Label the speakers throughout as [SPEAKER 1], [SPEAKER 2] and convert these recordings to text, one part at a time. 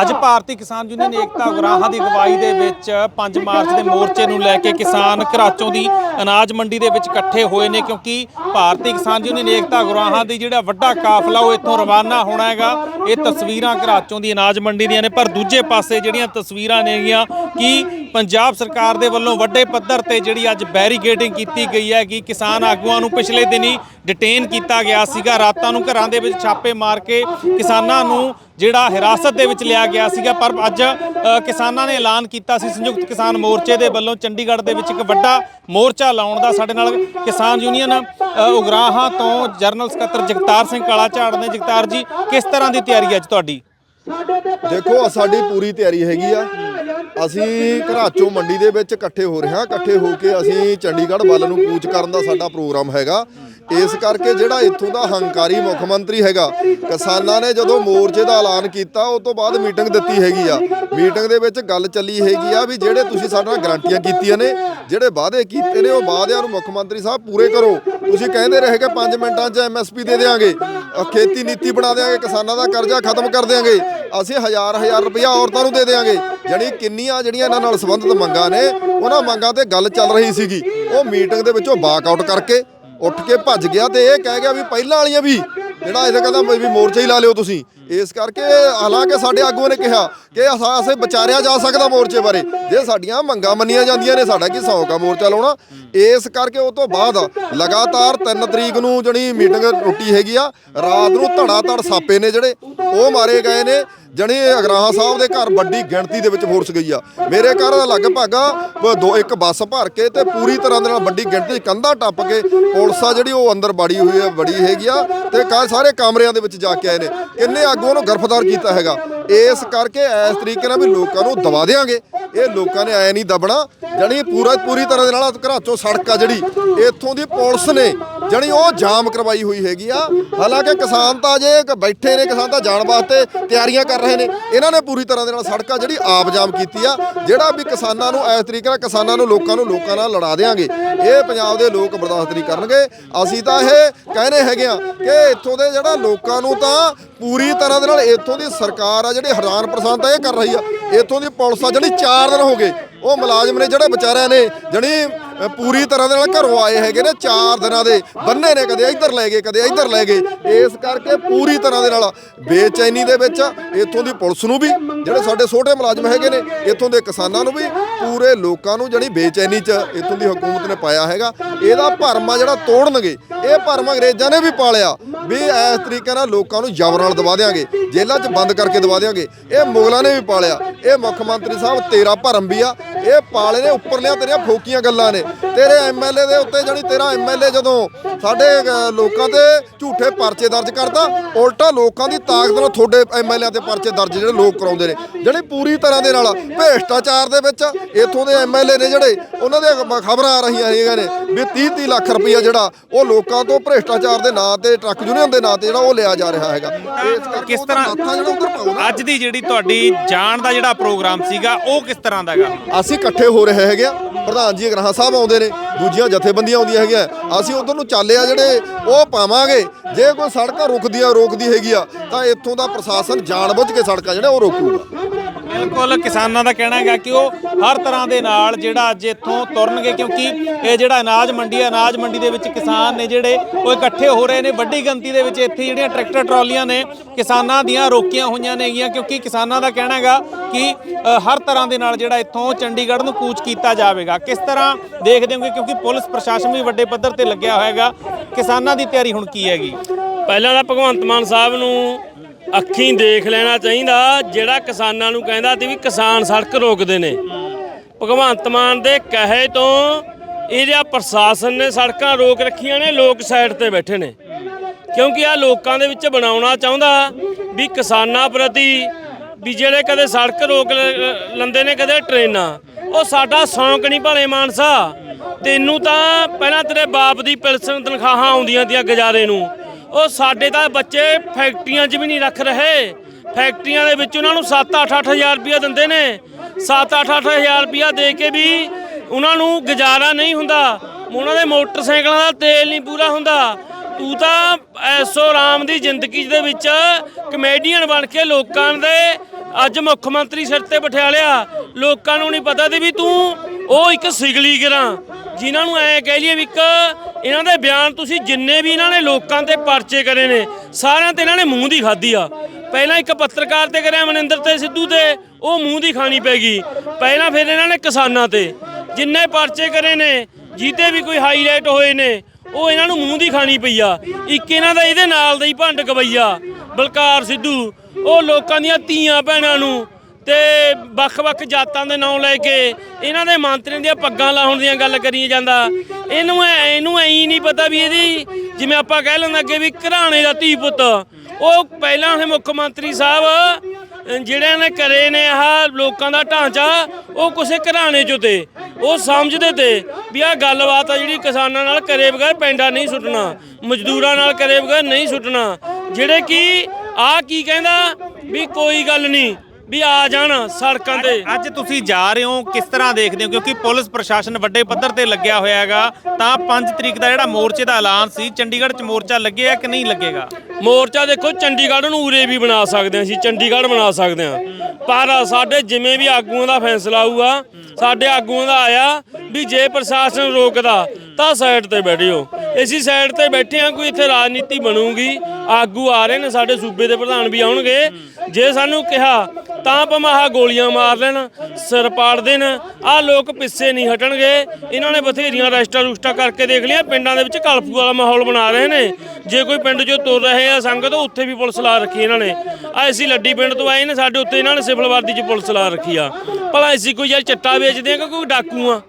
[SPEAKER 1] ਅੱਜ ਭਾਰਤੀ ਕਿਸਾਨ ਯੂਨੀਅਨ ਏਕਤਾ ਉਗਰਾਹਾਂ ਦੀ ਅਗਵਾਈ ਦੇ ਵਿੱਚ 5 ਮਾਰਚ ਦੇ ਮੋਰਚੇ ਨੂੰ ਲੈ ਕੇ ਕਿਸਾਨ ਘਰਾਚੋਂ ਦੀ ਅਨਾਜ ਮੰਡੀ ਦੇ ਵਿੱਚ ਇਕੱਠੇ ਹੋਏ ਨੇ ਕਿਉਂਕਿ ਭਾਰਤੀ ਕਿਸਾਨ ਯੂਨੀਅਨ ਏਕਤਾ ਗੁਰਾਹਾਂ ਦੀ ਜਿਹੜਾ ਵੱਡਾ ਕਾਫਲਾ ਉਹ ਇੱਥੋਂ ਰਵਾਨਾ ਹੋਣਾ ਹੈਗਾ। ਇਹ ਤਸਵੀਰਾਂ ਘਰਾਚੋਂ ਦੀ ਅਨਾਜ ਮੰਡੀ ਦੀਆਂ ਨੇ, ਪਰ ਦੂਜੇ ਪਾਸੇ ਜਿਹੜੀਆਂ ਤਸਵੀਰਾਂ ਨੇਗੀਆਂ ਕਿ ਪੰਜਾਬ ਸਰਕਾਰ ਦੇ ਵੱਲੋਂ ਵੱਡੇ ਪੱਧਰ ਤੇ ਜਿਹੜੀ ਅੱਜ ਬੈਰੀਕੇਡਿੰਗ ਕੀਤੀ ਗਈ ਹੈ ਕਿ ਕਿਸਾਨ ਆਗੂਆਂ ਨੂੰ ਪਿਛਲੇ ਦਿਨੀ ਡਿਟੇਨ ਕੀਤਾ ਗਿਆ ਸੀਗਾ। ਰਾਤਾਂ ਨੂੰ ਘਰਾਂ ਦੇ ਵਿੱਚ ਛਾਪੇ ਮਾਰ ਕੇ ਕਿਸਾਨਾਂ ਨੂੰ ਜਿਹੜਾ ਹਿਰਾਸਤ ਦੇ ਵਿੱਚ ਲਿਆ ਗਿਆ ਸੀਗਾ, ਪਰ ਅੱਜ ਕਿਸਾਨਾਂ ਨੇ ਐਲਾਨ ਕੀਤਾ ਸੀ, ਸੰਯੁਕਤ ਕਿਸਾਨ ਮੋਰਚੇ ਦੇ ਵੱਲੋਂ ਚੰਡੀਗੜ੍ਹ ਦੇ ਵਿੱਚ ਇੱਕ ਵੱਡਾ ਮੋਰਚਾ ਲਾਉਣ ਦਾ ਸਾਡੇ ਨਾਲ ਕਿਸਾਨ ਯੂਨੀਅਨ ਉਗਰਾਹਾਂ ਤੋਂ ਜਰਨਲ ਸਕੱਤਰ ਜਗਤਾਰ ਸਿੰਘ ਕਾਲਾ ਝਾੜ ਨੇ। ਜਗਤਾਰ ਜੀ, ਕਿਸ ਤਰ੍ਹਾਂ ਦੀ ਤਿਆਰੀ ਅੱਜ ਤੁਹਾਡੀ?
[SPEAKER 2] ਦੇਖੋ ਸਾਡੀ ਪੂਰੀ ਤਿਆਰੀ ਹੈਗੀ ਆ। ਅਸੀਂ ਘਰਾਚੋਂ ਮੰਡੀ ਦੇ ਵਿੱਚ ਇਕੱਠੇ ਹੋ ਰਹੇ ਹਾਂ। ਇਕੱਠੇ ਹੋ ਕੇ ਅਸੀਂ ਚੰਡੀਗੜ੍ਹ ਵੱਲ ਨੂੰ ਕੂਚ ਕਰਨ ਦਾ ਸਾਡਾ ਪ੍ਰੋਗਰਾਮ ਹੈਗਾ। ਇਸ ਕਰਕੇ ਜਿਹੜਾ ਇੱਥੋਂ ਦਾ ਹੰਕਾਰੀ ਮੁੱਖ ਮੰਤਰੀ ਹੈਗਾ, ਕਿਸਾਨਾਂ ਨੇ ਜਦੋਂ ਮੋਰਚੇ ਦਾ ਐਲਾਨ ਕੀਤਾ ਉਸ ਤੋਂ ਬਾਅਦ ਮੀਟਿੰਗ ਦਿੱਤੀ ਹੈਗੀ ਆ। ਮੀਟਿੰਗ ਦੇ ਵਿੱਚ ਗੱਲ ਚੱਲੀ ਹੈਗੀ ਆ ਵੀ ਜਿਹੜੇ ਤੁਸੀਂ ਸਾਡੇ ਨਾਲ ਗਰੰਟੀਆਂ ਕੀਤੀਆਂ ਨੇ, ਜਿਹੜੇ ਵਾਅਦੇ ਕੀਤੇ ਨੇ, ਉਹ ਵਾਅਦਿਆਂ ਨੂੰ ਮੁੱਖ ਮੰਤਰੀ ਸਾਹਿਬ ਪੂਰੇ ਕਰੋ। ਤੁਸੀਂ ਕਹਿੰਦੇ ਰਹੇ ਕਿ 5 ਮਿੰਟਾਂ 'ਚ ਐਮਐਸਪੀ ਦੇ ਦੇਵਾਂਗੇ ਖੇਤੀ ਨੀਤੀ ਬਣਾ ਦੇਵਾਂਗੇ ਕਿਸਾਨਾਂ ਦਾ ਕਰਜ਼ਾ ਖਤਮ ਕਰ ਦੇਵਾਂਗੇ ਅਸੀਂ ਹਜ਼ਾਰ ਹਜ਼ਾਰ ਰੁਪਇਆ ਔਰਤਾਂ ਨੂੰ ਦੇ ਦੇਵਾਂਗੇ ਜਾਣੀ ਕਿੰਨੀਆਂ ਜਿਹੜੀਆਂ ਇਹਨਾਂ ਨਾਲ ਸੰਬੰਧਿਤ ਮੰਗਾਂ ਨੇ, ਉਹਨਾਂ ਮੰਗਾਂ ਤੇ ਗੱਲ ਚੱਲ ਰਹੀ ਸੀਗੀ। ਉਹ ਮੀਟਿੰਗ ਦੇ ਵਿੱਚੋਂ ਬਾਕ ਆਊਟ ਕਰਕੇ ਉੱਠ ਕੇ ਭੱਜ ਗਿਆ ਤੇ ਇਹ ਕਹਿ ਗਿਆ ਵੀ ਪਹਿਲਾਂ ਵਾਲੀਆਂ ਵੀ, ਜਿਹੜਾ ਇਹ ਕਹਿੰਦਾ ਵੀ ਮੋਰਚਾ ਹੀ ਲਾ ਲਿਓ ਤੁਸੀਂ। ਇਸ ਕਰਕੇ ਹਾਲਾਂਕਿ ਸਾਡੇ ਆਗੂਆਂ ਨੇ ਕਿਹਾ ਕਿ ਅਸਾਂ ਅਸੀਂ ਵਿਚਾਰਿਆ ਜਾ ਸਕਦਾ ਮੋਰਚੇ ਬਾਰੇ। ਜੇ ਸਾਡੀਆਂ ਮੰਗਾਂ ਮੰਨੀਆਂ ਜਾਂਦੀਆਂ ਨੇ, ਸਾਡਾ ਕੀ ਸੌ ਕਾ ਮੋਰਚਾ ਲਾਉਣਾ? ਇਸ ਕਰਕੇ ਉਹ ਤੋਂ ਬਾਅਦ ਲਗਾਤਾਰ 3 ਤਰੀਕ ਨੂੰ ਜਿਹੜੀ ਮੀਟਿੰਗ ਟੁੱਟੀ ਹੈਗੀ ਆ, ਰਾਤ ਨੂੰ ਧੜਾ ਧੜ ਸਾਪੇ ਨੇ ਜਿਹੜੇ, ਉਹ ਮਾਰੇ ਗਏ ਨੇ। ਜਣੀ ਅਗਰਾਹਾਂ ਸਾਹਿਬ ਦੇ ਘਰ ਵੱਡੀ ਗਿਣਤੀ ਦੇ ਵਿੱਚ ਫੋਰਸ ਗਈ ਆ। ਮੇਰੇ ਘਰ ਦਾ ਲਗਭਗ ਆ ਦੋ, ਇੱਕ ਬੱਸ ਭਰ ਕੇ ਤੇ ਪੂਰੀ ਤਰ੍ਹਾਂ ਦੇ ਨਾਲ ਵੱਡੀ ਗਿਣਤੀ, ਕੰਧਾਂ ਟੱਪ ਕੇ ਪੁਲਿਸ ਆ ਜਿਹੜੀ ਉਹ ਅੰਦਰ ਬੜੀ ਹੋਈ ਹੈ ਬੜੀ ਹੈਗੀ ਆ ਤੇ ਕਾ ਸਾਰੇ ਕਮਰਿਆਂ ਦੇ ਵਿੱਚ ਜਾ ਕੇ ਆਏ ਨੇ। ਕਿੰਨੇ ਆਗੂਆਂ ਨੂੰ ਗ੍ਰਿਫਤਾਰ ਕੀਤਾ ਹੈਗਾ। ਇਸ ਕਰਕੇ ਇਸ ਤਰੀਕੇ ਨਾਲ ਵੀ ਲੋਕਾਂ ਨੂੰ ਦਬਾ ਦੇਾਂਗੇ ਇਹ ਲੋਕਾਂ ਨੇ ਐ ਨਹੀਂ ਦਬਣਾ। ਜਣੀ ਪੂਰਾ, ਪੂਰੀ ਤਰ੍ਹਾਂ ਦੇ ਨਾਲ ਘਰਾਚੋਂ ਸੜਕ ਆ ਜਿਹੜੀ। ਇੱਥੋਂ ਦੀ ਪੁਲਿਸ ਨੇ ਜਣੀ ਉਹ ਜਾਮ ਕਰਵਾਈ ਹੋਈ ਹੈਗੀ ਆ। ਹਾਲਾਂਕਿ ਕਿਸਾਨ ਤਾਂ ਜੇ ਬੈਠੇ ਨੇ, ਕਿਸਾਨ ਤਾਂ ਜਾਣ ਵਾਸਤੇ ਤਿਆਰੀਆਂ ਕਰ ਰਹੇ ਨੇ। ਇਹਨਾਂ ਨੇ ਪੂਰੀ ਤਰ੍ਹਾਂ ਦੇ ਨਾਲ ਸੜਕਾਂ ਜਿਹੜੀ ਆਪ ਜਾਮ ਕੀਤੀ ਆ, ਜਿਹੜਾ ਵੀ ਕਿਸਾਨਾਂ ਨੂੰ ਇਸ ਤਰੀਕੇ ਨਾਲ ਕਿਸਾਨਾਂ ਨੂੰ ਲੋਕਾਂ ਨੂੰ ਲੋਕਾਂ ਨਾਲ ਲੜਾ ਦੇਾਂਗੇ ਇਹ ਪੰਜਾਬ ਦੇ ਲੋਕ ਬਰਦਾਸ਼ਤ ਨਹੀਂ ਕਰਨਗੇ। ਅਸੀਂ ਤਾਂ ਇਹ ਕਹਿੰਦੇ ਹੈਗੇ ਆ ਕਿ ਇੱਥੋਂ ਦੇ ਜਿਹੜਾ ਲੋਕਾਂ ਨੂੰ ਤਾਂ ਪੂਰੀ ਤਰ੍ਹਾਂ ਦੇ ਨਾਲ ਇੱਥੋਂ ਦੀ ਸਰਕਾਰ ਆ ਜਿਹੜੀ ਹੈਰਾਨ ਪਰੇਸ਼ਾਨ ਤਾਂ ਇਹ ਕਰ ਰਹੀ ਆ। ਇੱਥੋਂ ਦੀ ਪੁਲਿਸ ਆ ਜਿਹੜੀ 4 ਦਿਨ ਹੋ ਗਏ। ਉਹ ਮੁਲਾਜ਼ਮ ਨੇ ਜਿਹੜੇ ਵਿਚਾਰਿਆਂ ਨੇ ਜਣੀ ਅ, ਪੂਰੀ ਤਰ੍ਹਾਂ ਦੇ ਨਾਲ ਘਰੋਂ ਆਏ ਹੈਗੇ ਨੇ ਚਾਰ ਦਿਨਾਂ ਦੇ। ਬੰਨੇ ਨੇ ਕਦੇ ਇੱਧਰ ਲੈ ਗਏ ਕਦੇ ਇੱਧਰ ਲੈ ਗਏ। ਇਸ ਕਰਕੇ ਪੂਰੀ ਤਰ੍ਹਾਂ ਦੇ ਨਾਲ ਬੇਚੈਨੀ ਦੇ ਵਿੱਚ ਇੱਥੋਂ ਦੀ ਪੁਲਿਸ ਨੂੰ ਵੀ ਜਿਹੜੇ ਸਾਡੇ ਛੋਟੇ ਮੁਲਾਜ਼ਮ ਹੈਗੇ ਨੇ, ਇੱਥੋਂ ਦੇ ਕਿਸਾਨਾਂ ਨੂੰ ਵੀ ਪੂਰੇ ਲੋਕਾਂ ਨੂੰ ਜਿਹੜੀ ਬੇਚੈਨੀ 'ਚ ਇੱਥੋਂ ਦੀ ਹਕੂਮਤ ਨੇ ਪਾਇਆ ਹੈਗਾ। ਇਹਦਾ ਭਰਮ ਆ ਜਿਹੜਾ ਤੋੜਨਗੇ, ਇਹ ਭਰਮ ਅੰਗਰੇਜ਼ਾਂ ਨੇ ਵੀ ਪਾਲਿਆ ਵੀ ਇਸ ਤਰੀਕੇ ਨਾਲ ਲੋਕਾਂ ਨੂੰ ਜ਼ਬਰ ਨਾਲ ਦਬਾ ਦੇਾਂਗੇ ਜੇਲ੍ਹਾਂ 'ਚ ਬੰਦ ਕਰਕੇ ਦਬਾ ਦੇਾਂਗੇ ਇਹ ਮੁਗਲਾਂ ਨੇ ਵੀ ਪਾਲਿਆ ਇਹ ਮੁੱਖ ਮੰਤਰੀ ਸਾਹਿਬ, ਤੇਰਾ ਭਰਮ ਵੀ ਆ। ਇਹ ਪਾਲੇ ਨੇ ਉੱਪਰਲੀਆਂ ਤੇਰੀਆਂ ਫੋਕੀਆਂ ਗੱਲਾਂ ਨੇ। ਤੇਰੇ ਐਮਐਲਏ ਦੇ ਉੱਤੇ ਜਿਹੜੀ ਤੇਰਾ ਐਮਐਲਏ ਜਦੋਂ ਸਾਡੇ ਲੋਕਾਂ ਤੇ ਝੂਠੇ ਪਰਚੇ ਦਰਜ ਕਰਦਾ, ਉਲਟਾ ਲੋਕਾਂ ਦੀ ਤਾਕਤ ਨਾਲ ਤੁਹਾਡੇ ਐਮਐਲਏ ਤੇ ਪਰਚੇ ਦਰਜ ਜਿਹੜੇ ਲੋਕ ਕਰਾਉਂਦੇ ਨੇ। ਜਿਹੜੀ ਪੂਰੀ ਤਰ੍ਹਾਂ ਦੇ ਨਾਲ ਭ੍ਰਿਸ਼ਟਾਚਾਰ ਦੇ ਵਿੱਚ ਇੱਥੋਂ ਦੇ ਐਮਐਲਏ ਨੇ ਜਿਹੜੇ ਉਹਨਾਂ ਦੇ ਖਬਰਾਂ ਆ ਰਹੀਆਂ ਹੈਗੀਆਂ ਨੇ ਵੀ 30 30 ਲੱਖ ਰੁਪਈਆ ਜਿਹੜਾ ਉਹ ਲੋਕਾਂ ਤੋਂ ਭ੍ਰਿਸ਼ਟਾਚਾਰ ਦੇ ਨਾਂ ਤੇ ਟਰੱਕ ਯੂਨੀਅਨ ਦੇ ਨਾਂ ਤੇ ਜਿਹੜਾ ਉਹ ਲਿਆ ਜਾ ਰਿਹਾ ਹੈਗਾ।
[SPEAKER 1] ਕਿਸ ਤਰ੍ਹਾਂ ਅੱਜ ਦੀ ਜਿਹੜੀ ਤੁਹਾਡੀ ਜਾਣ ਦਾ ਜਿਹੜਾ ਪ੍ਰੋਗਰਾਮ ਸੀਗਾ ਉਹ ਕਿਸ ਤਰ੍ਹਾਂ ਦਾ ਹੈਗਾ?
[SPEAKER 2] ਅਸੀਂ ਇਕੱਠੇ ਹੋ ਰਹੇ ਹੈਗੇ ਆ। ਪ੍ਰਧਾਨ ਜੀ ਗ੍ਰਾਹ ਸਾਹਿਬ ਆਉਂਦੇ ਨੇ। ਦੂਜੀਆਂ ਜਥੇਬੰਦੀਆਂ ਆਉਂਦੀਆਂ ਹੈਗੀਆਂ। ਅਸੀਂ ਉਧਰ ਨੂੰ ਚੱਲੇ ਆ ਜਿਹੜੇ, ਉਹ ਪਾਵਾਂਗੇ। ਜੇ ਕੋਈ ਸੜਕਾਂ ਰੁਕਦੀਆਂ, ਰੋਕਦੀ ਹੈਗੀ ਆ, ਤਾਂ ਇੱਥੋਂ ਦਾ ਪ੍ਰਸ਼ਾਸਨ ਜਾਣਬੁੱਝ ਕੇ ਸੜਕਾਂ ਜਿਹੜਾ ਉਹ ਰੋਕੂਗਾ।
[SPEAKER 1] ਬਿਲਕੁਲ, ਕਿਸਾਨਾਂ ਦਾ ਕਹਿਣਾ ਹੈਗਾ ਕਿ ਉਹ ਹਰ ਤਰ੍ਹਾਂ ਦੇ ਨਾਲ ਜਿਹੜਾ ਅੱਜ ਇੱਥੋਂ ਤੁਰਨਗੇ, ਕਿਉਂਕਿ ਇਹ ਜਿਹੜਾ ਅਨਾਜ ਮੰਡੀ ਹੈ, ਅਨਾਜ ਮੰਡੀ ਦੇ ਵਿੱਚ ਕਿਸਾਨ ਨੇ ਜਿਹੜੇ ਉਹ ਇਕੱਠੇ ਹੋ ਰਹੇ ਨੇ, ਵੱਡੀ ਗਿਣਤੀ ਦੇ ਵਿੱਚ ਇੱਥੇ ਜਿਹੜੀਆਂ ਟਰੈਕਟਰ ਟਰਾਲੀਆਂ ਨੇ, ਕਿਸਾਨਾਂ ਦੀਆਂ ਰੋਕੀਆਂ ਹੋਈਆਂ ਨੇਗੀਆਂ ਕਿਉਂਕਿ ਕਿਸਾਨਾਂ ਦਾ ਕਹਿਣਾ ਹੈਗਾ ਕਿ ਹਰ ਤਰ੍ਹਾਂ ਦੇ ਨਾਲ ਜਿਹੜਾ ਇੱਥੋਂ ਚੰਡੀਗੜ੍ਹ ਨੂੰ ਕੂਚ ਕੀਤਾ ਜਾਵੇਗਾ। ਕਿਸ ਤਰ੍ਹਾਂ ਦੇਖਦੇ ਹੋਗੇ, ਕਿਉਂਕਿ ਪੁਲਿਸ ਪ੍ਰਸ਼ਾਸਨ ਵੀ ਵੱਡੇ ਪੱਧਰ ਤੇ ਲੱਗਿਆ ਹੋਇਆ ਹੈਗਾ, ਕਿਸਾਨਾਂ ਦੀ ਤਿਆਰੀ ਹੁਣ ਕੀ ਹੈਗੀ?
[SPEAKER 3] ਪਹਿਲਾਂ ਤਾਂ ਭਗਵੰਤ ਮਾਨ ਸਾਹਿਬ ਨੂੰ ਅੱਖੀਂ ਦੇਖ ਲੈਣਾ ਚਾਹੀਦਾ, ਜਿਹੜਾ ਕਿਸਾਨਾਂ ਨੂੰ ਕਹਿੰਦਾ ਸੀ ਵੀ ਕਿਸਾਨ ਸੜਕ ਰੋਕਦੇ ਨੇ। ਭਗਵੰਤ ਮਾਨ ਦੇ ਕਹੇ ਤੋਂ ਇਹਦਾ ਪ੍ਰਸ਼ਾਸਨ ਨੇ ਸੜਕਾਂ ਰੋਕ ਰੱਖੀਆਂ ਨੇ, ਲੋਕ ਸਾਈਡ ਤੇ ਬੈਠੇ ਨੇ। ਕਿਉਂਕਿ ਆ ਲੋਕਾਂ ਦੇ ਵਿੱਚ ਬਣਾਉਣਾ ਚਾਹੁੰਦਾ ਵੀ ਕਿਸਾਨਾਂ ਪ੍ਰਤੀ ਵੀ ਜਿਹੜੇ ਕਦੇ ਸੜਕ ਰੋਕ ਲ- ਲੈਂਦੇ ਨੇ, ਕਦੇ ਟ੍ਰੇਨਾਂ, ਉਹ ਸਾਡਾ ਸ਼ੌਂਕ ਨਹੀਂ ਭਲੇ ਮਾਨਸਾ। ਤੈਨੂੰ ਤਾਂ ਪਹਿਲਾਂ ਤੇਰੇ ਬਾਪ ਦੀ ਪੈਨਸ਼ਨ ਤਨਖਾਹਾਂ ਆਉਂਦੀਆਂ ਤੀਆਂ ਗੁਜ਼ਾਰੇ ਨੂੰ। ਉਹ ਸਾਡੇ ਤਾਂ ਬੱਚੇ ਫੈਕਟਰੀਆਂ 'ਚ ਵੀ ਨਹੀਂ ਰੱਖ ਰਹੇ। ਫੈਕਟਰੀਆਂ ਦੇ ਵਿੱਚ ਉਹਨਾਂ ਨੂੰ 7-8 ਹਜ਼ਾਰ ਰੁਪਇਆ ਦਿੰਦੇ ਨੇ। 7-8 ਹਜ਼ਾਰ ਰੁਪਇਆ ਦੇ ਕੇ ਵੀ ਉਹਨਾਂ ਨੂੰ ਗੁਜ਼ਾਰਾ ਨਹੀਂ ਹੁੰਦਾ। ਉਹਨਾਂ ਦੇ ਮੋਟਰਸਾਈਕਲਾਂ ਦਾ ਤੇਲ ਨਹੀਂ ਪੂਰਾ ਹੁੰਦਾ। ਤੂੰ ਤਾਂ ਐਸੋ ਰਾਮ ਦੀ ਜ਼ਿੰਦਗੀ ਦੇ ਵਿੱਚ ਕਮੇਡੀਅਨ ਬਣ ਕੇ ਲੋਕਾਂ ਦੇ ਅੱਜ ਮੁੱਖ ਮੰਤਰੀ ਸਿਰ ਤੇ ਬਿਠਾ ਲਿਆ। ਲੋਕਾਂ ਨੂੰ ਨਹੀਂ ਪਤਾ ਤੇ ਵੀ ਤੂੰ ਉਹ ਇੱਕ ਸਿਗਲੀ ਗਿਰਾਂ, ਜਿਨ੍ਹਾਂ ਨੂੰ ਐ ਕਹਿ ਲਈਏ ਵੀ ਇੱਕ ਇਹਨਾਂ ਦੇ ਬਿਆਨ ਤੁਸੀਂ ਜਿੰਨੇ ਵੀ ਇਹਨਾਂ ਨੇ ਲੋਕਾਂ ਤੇ ਪਰਚੇ ਕਰੇ ਨੇ, ਸਾਰਿਆਂ ਤੇ ਇਹਨਾਂ ਨੇ ਮੂੰਹ ਦੀ ਖਾਧੀ ਆ। ਪਹਿਲਾਂ ਇੱਕ ਪੱਤਰਕਾਰ ਤੇ ਕਰਿਆ, ਮਨਿੰਦਰ ਤੇ ਸਿੱਧੂ ਤੇ, ਉਹ ਮੂੰਹ ਦੀ ਖਾਣੀ ਪੈ ਗਈ। ਪਹਿਲਾਂ ਫਿਰ ਇਹਨਾਂ ਨੇ ਕਿਸਾਨਾਂ ਤੇ, ਜਿੰਨੇ ਪਰਚੇ ਕਰੇ ਨੇ ਜੀਤੇ ਵੀ ਕੋਈ ਹਾਈਲਾਈਟ ਹੋਏ ਨੇ, ਉਹ ਇਹਨਾਂ ਨੂੰ ਮੂੰਹ ਦੀ ਖਾਣੀ ਪਈ ਆ। ਇੱਕ ਇਹਨਾਂ ਦਾ ਇਹਦੇ ਨਾਲ ਦਾ ਹੀ ਭੰਡ ਗਵਈਆ, ਬਲਕਾਰ ਸਿੱਧੂ, ਉਹ ਲੋਕਾਂ ਦੀਆਂ ਧੀਆਂ ਭੈਣਾਂ ਨੂੰ ਤੇ ਵੱਖ-ਵੱਖ ਜਾਤਾਂ ਦੇ ਨਾਂ ਲੈ ਕੇ ਇਹਨਾਂ ਦੇ ਮੰਤਰੀਆਂ ਦੀਆਂ ਪੱਗਾਂ ਲਾਉਣ ਦੀਆਂ ਗੱਲ ਕਰੀ ਜਾਂਦਾ। ਇਹਨੂੰ ਐ- ਇਹਨੂੰ ਐਂ ਨਹੀਂ ਪਤਾ ਵੀ ਇਹਦੀ ਜਿਵੇਂ ਆਪਾਂ ਕਹਿ ਲੈਂਦੇ ਅੱਗੇ ਵੀ ਘਰਾਣੇ ਦਾ ਧੀ ਪੁੱਤ, ਉਹ ਪਹਿਲਾਂ ਇਹ ਮੁੱਖ ਮੰਤਰੀ ਸਾਹਿਬ ਅਹ ਜਿਹੜਿਆਂ ਨੇ ਕਰੇ ਨੇ ਆਹ ਲੋਕਾਂ ਦਾ ਢਾਂਚਾ, ਉਹ ਕਿਸੇ ਘਰਾਣੇ ਚੋਂ ਤੇ। ਉਹ ਸਮਝਦੇ ਤੇ ਵੀ ਆਹ ਗੱਲਬਾਤ ਆ ਜਿਹੜੀ ਕਿਸਾਨਾਂ ਨਾਲ ਕਰੇ ਬਗੈਰ ਪੈਂਡਾ ਨਹੀਂ ਸੁੱਟਣਾ, ਮਜ਼ਦੂਰਾਂ ਨਾਲ ਕਰੇ ਬਗੈਰ ਨਹੀਂ ਸੁੱਟਣਾ। ਜਿਹੜੇ ਕਿ ਆਹ ਕੀ ਕਹਿੰਦਾ ਵੀ ਕੋਈ ਗੱਲ ਨਹੀਂ ਵੀ ਆ ਜਾਣ ਸੜਕਾਂ ਤੇ।
[SPEAKER 1] ਅੱਜ ਤੁਸੀਂ ਜਾ ਰਹੇ ਹੋ ਕਿਸ ਤਰ੍ਹਾਂ ਦੇਖਦੇ ਹੋ? ਕਿਉਂਕਿ ਪੁਲਿਸ ਪ੍ਰਸ਼ਾਸਨ ਵੱਡੇ ਪੱਧਰ ਤੇ ਲੱਗਿਆ ਹੋਇਆ ਹੈਗਾ। ਤਾਂ 5 ਤਰੀਕ ਦਾ ਜਿਹੜਾ ਮੋਰਚੇ ਦਾ ਐਲਾਨ ਸੀ ਚੰਡੀਗੜ੍ਹ 'ਚ ਮੋਰਚਾ ਲੱਗਿਆ ਕਿ ਨਹੀਂ ਲੱਗੇਗਾ?
[SPEAKER 3] ਮੋਰਚਾ ਦੇਖੋ ਚੰਡੀਗੜ੍ਹ ਨੂੰ ਉਰੇ ਵੀ ਬਣਾ ਸਕਦੇ ਹਾਂ ਅਸੀਂ ਚੰਡੀਗੜ੍ਹ ਬਣਾ ਸਕਦੇ ਹਾਂ। ਪਰ ਸਾਡੇ ਜਿਵੇਂ ਵੀ ਆਗੂਆਂ ਦਾ ਫੈਸਲਾ ਆਊਗਾ ਸਾਡੇ ਆਗੂਆਂ ਦਾ ਆਇਆ ਵੀ ਜੇ ਪ੍ਰਸ਼ਾਸਨ ਰੋਕਦਾ ਤਾਂ ਸਾਈਡ ਤੇ ਬੈਠਿਓ। ਅਸੀਂ ਸਾਈਡ ਤੇ ਬੈਠੇ ਹਾਂ ਕੋਈ ਇੱਥੇ ਰਾਜਨੀਤੀ ਬਣੂਗੀ। ਆਗੂ ਆ ਰਹੇ ਨੇ, ਸਾਡੇ ਸੂਬੇ ਦੇ ਪ੍ਰਧਾਨ ਵੀ ਆਉਣਗੇ। ਜੇ ਸਾਨੂੰ ਕਿਹਾ, ਤਾਂ ਪਮਾਹਾ ਗੋਲੀਆਂ ਮਾਰ ਲੈਣ, ਸਿਰ ਪਾੜ ਦੇਣ ਆਹ ਲੋਕ ਪਿੱਛੇ ਨਹੀਂ ਹਟਣਗੇ। ਇਹਨਾਂ ਨੇ ਬਥੇਰੀਆਂ ਰੈਸਟਾ ਰੁਸਟਾ ਕਰਕੇ ਦੇਖ ਲਿਆ ਪਿੰਡਾਂ ਦੇ ਵਿੱਚ ਕਲਫੂ ਵਾਲਾ ਮਾਹੌਲ ਬਣਾ ਰਹੇ ਨੇ। ਜੇ ਕੋਈ ਪਿੰਡ 'ਚੋਂ ਤੁਰ ਰਹੇ ਆ ਸੰਗਤ ਉੱਥੇ ਵੀ ਪੁਲਿਸ ਲਾ ਰੱਖੀ ਇਹਨਾਂ ਨੇ। ਆ ਅਸੀਂ ਲੱਡੀ ਪਿੰਡ ਤੋਂ ਆਏ ਨੇ, ਸਾਡੇ ਉੱਤੇ ਇਹਨਾਂ ਨੇ ਸਿਵਲ ਵਰਦੀ 'ਚ ਪੁਲਿਸ ਲਾ ਰੱਖੀ ਆ। ਭਲਾ ਅਸੀਂ ਕੋਈ ਯਾਰ ਚੱਟਾ ਵੇਚਦੇ ਆ ਕਿ ਕੋਈ ਡਾਕੂ ਆ?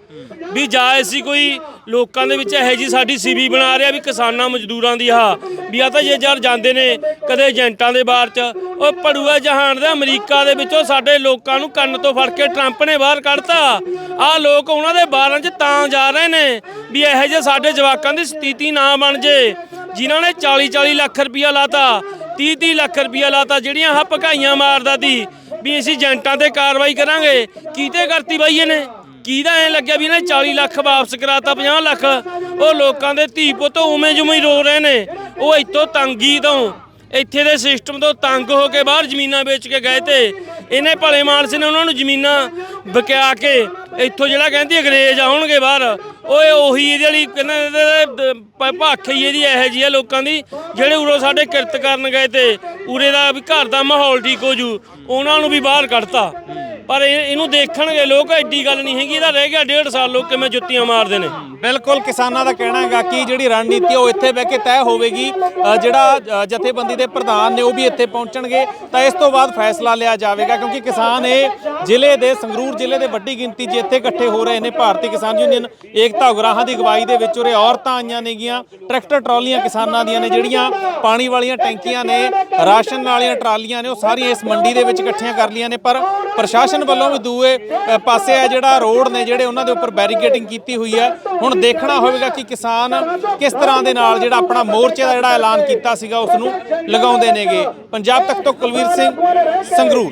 [SPEAKER 3] ਵੀ ਜਾਂ ਸੀ ਕੋਈ ਲੋਕਾਂ ਦੇ ਵਿੱਚ ਇਹੋ ਜੀ ਸਾਡੀ ਸੀਵੀ ਬਣਾ ਰਿਹਾ ਵੀ ਕਿਸਾਨਾਂ, ਮਜ਼ਦੂਰਾਂ ਦੀ ਆ ਵੀ ਆ ਤਾਂ ਜੇ ਯਾਰ ਜਾਂਦੇ ਨੇ ਕਦੇ ਏਜੰਟਾਂ ਦੇ ਬਾਰ ਚ। ਉਹ ਭੜੂਆ ਜਹਾਨ ਦਾ ਅਮਰੀਕਾ ਦੇ ਵਿੱਚੋਂ ਸਾਡੇ ਲੋਕਾਂ ਨੂੰ ਕੰਨ ਤੋਂ ਫੜ ਕੇ ਟਰੰਪ ਨੇ ਬਾਹਰ ਕੱਢਤਾ। ਆ ਲੋਕ ਉਹਨਾਂ ਦੇ ਬਾਰਾਂ 'ਚ ਤਾਂ ਜਾ ਰਹੇ ਨੇ ਵੀ ਇਹੋ ਜਿਹੇ ਸਾਡੇ ਜਵਾਕਾਂ ਦੀ ਸਥਿਤੀ ਨਾ ਬਣ ਜੇ। ਜਿਨ੍ਹਾਂ ਨੇ 40 40 ਲੱਖ ਰੁਪਇਆ ਲਾਤਾ 30 30 ਲੱਖ ਰੁਪਇਆ ਲਾਤਾ, ਜਿਹੜੀਆਂ ਆਹ ਭਕਾਈਆਂ ਮਾਰਦਾ ਦੀ ਵੀ ਅਸੀਂ ਏਜੰਟਾਂ ਤੇ ਕਾਰਵਾਈ ਕਰਾਂਗੇ। ਕੀਤੇ ਕਰਤੀ ਬਾਈ ਇਹਨੇ? ਕਿਹਦਾ ਐ ਲੱਗਿਆ ਵੀ ਇਹਨੇ 40 ਲੱਖ ਵਾਪਸ ਕਰਾਤਾ 50 ਲੱਖ? ਉਹ ਲੋਕਾਂ ਦੇ ਧੀ ਪੁੱਤ ਉਵੇਂ ਜੁਵੇਂ ਹੀ ਰੋ ਰਹੇ ਨੇ। ਉਹ ਇੱਥੋਂ ਤੰਗੀ ਤੋਂ। ਇੱਥੇ ਦੇ ਸਿਸਟਮ ਤੋਂ ਤੰਗ ਹੋ ਕੇ ਬਾਹਰ ਜ਼ਮੀਨਾਂ ਵੇਚ ਕੇ ਗਏ ਤੇ ਇਹਨੇ ਭਲੇ ਮਾਨਸ ਨੇ ਉਹਨਾਂ ਨੂੰ ਜ਼ਮੀਨਾਂ ਵਿਕਿਆ ਕੇ ਇੱਥੋਂ ਜਿਹੜਾ ਕਹਿੰਦੀ ਅੰਗਰੇਜ਼ ਆਉਣਗੇ ਬਾਹਰ, ਓਏ ਉਹੀ ਇਹਦੇ ਵਾਲੀ ਕਹਿੰਦੇ ਭਾਖ ਹੀ ਇਹਦੀ ਇਹੋ ਜਿਹੀ ਆ ਲੋਕਾਂ ਦੀ, ਜਿਹੜੇ ਉਰੋਂ ਸਾਡੇ ਕਿਰਤ ਕਰਨ ਗਏ ਤੇ ਉਰੇ ਦਾ ਵੀ ਘਰ ਦਾ ਮਾਹੌਲ ਠੀਕ ਹੋ ਜੂ, ਉਹਨਾਂ ਨੂੰ ਵੀ ਬਾਹਰ ਕੱਢਤਾ। ਪਰ ਇਹ- ਇਹਨੂੰ ਦੇਖਣਗੇ ਲੋਕ ਐਡੀ ਗੱਲ ਨਹੀਂ ਹੈਗੀ ਇਹਦਾ ਰਹਿ ਗਿਆ ਡੇਢ ਸਾਲ ਲੋਕ ਕਿਵੇਂ ਜੁੱਤੀਆਂ ਮਾਰਦੇ ਨੇ।
[SPEAKER 1] ਬਿਲਕੁਲ ਕਿਸਾਨਾਂ ਦਾ ਕਹਿਣਾ ਹੈਗਾ ਕਿ ਜਿਹੜੀ ਰਣਨੀਤੀ ਹੈ ਉਹ ਇੱਥੇ ਬਹਿ ਕੇ ਤੈਅ ਹੋਵੇਗੀ। ਅ, ਜਿਹੜਾ ਅ, ਜਥੇਬੰਦੀ ਦੇ ਪ੍ਰਧਾਨ ਨੇ ਉਹ ਵੀ ਇੱਥੇ ਪਹੁੰਚਣਗੇ। ਤਾਂ ਇਸ ਤੋਂ ਬਾਅਦ ਫੈਸਲਾ ਲਿਆ ਜਾਵੇਗਾ ਕਿਉਂਕਿ ਕਿਸਾਨ ਇਹ ਜ਼ਿਲ੍ਹੇ ਦੇ ਸੰਗਰੂਰ ਜ਼ਿਲ੍ਹੇ ਦੇ ਵੱਡੀ ਗਿਣਤੀ 'ਚ ਇੱਥੇ ਇਕੱਠੇ ਹੋ ਰਹੇ ਨੇ ਭਾਰਤੀ ਕਿਸਾਨ ਯੂਨੀਅਨ। ਏਕਤਾ ਉਗਰਾਹਾਂ ਦੀ ਅਗਵਾਈ ਦੇ ਵਿੱਚ ਉਰੇ ਔਰਤਾਂ ਆਈਆਂ ਨੇਗੀਆਂ ਟਰੈਕਟਰ ਟਰਾਲੀਆਂ ਕਿਸਾਨਾਂ ਦੀਆਂ ਨੇ ਜਿਹੜੀਆਂ ਪਾਣੀ ਵਾਲੀਆਂ ਟੈਂਕੀਆਂ ਨੇ ਰਾਸ਼ਨ ਵਾਲੀਆਂ ਟਰਾਲੀਆਂ ਨੇ ਉਹ ਸਾਰੀਆਂ ਇਸ ਮੰਡੀ ਦੇ ਵਿੱਚ ਇਕੱਠੀਆਂ ਕਰ ਲਈਆਂ ਨੇ। ਪਰ ਪ੍ਰਸ਼ਾਸਨ ਵੱਲੋਂ ਵੀ ਦੂਏ ਪਾਸੇ ਆ ਜਿਹੜਾ ਰੋਡ ਨੇ ਜਿਹੜੇ ਉਹਨਾਂ ਦੇ ਉੱਪਰ ਬੈਰੀਕੇਡਿੰਗ ਕੀਤੀ ਹੋਈ ਹੈ ਹੁਣ ਦੇਖਣਾ ਹੋਵੇਗਾ ਕਿ ਕਿਸਾਨ ਕਿਸ ਤਰ੍ਹਾਂ ਦੇ ਨਾਲ ਜਿਹੜਾ ਆਪਣਾ ਮੋਰਚੇ ਦਾ ਜਿਹੜਾ ਐਲਾਨ ਕੀਤਾ ਸੀਗਾ ਉਸ ਨੂੰ ਲਗਾਉਂਦੇ ਨੇਗੇ। ਪੰਜਾਬ ਤੱਕ ਤੋਂ ਕੁਲਵੀਰ ਸਿੰਘ ਸੰਗਰੂਰ।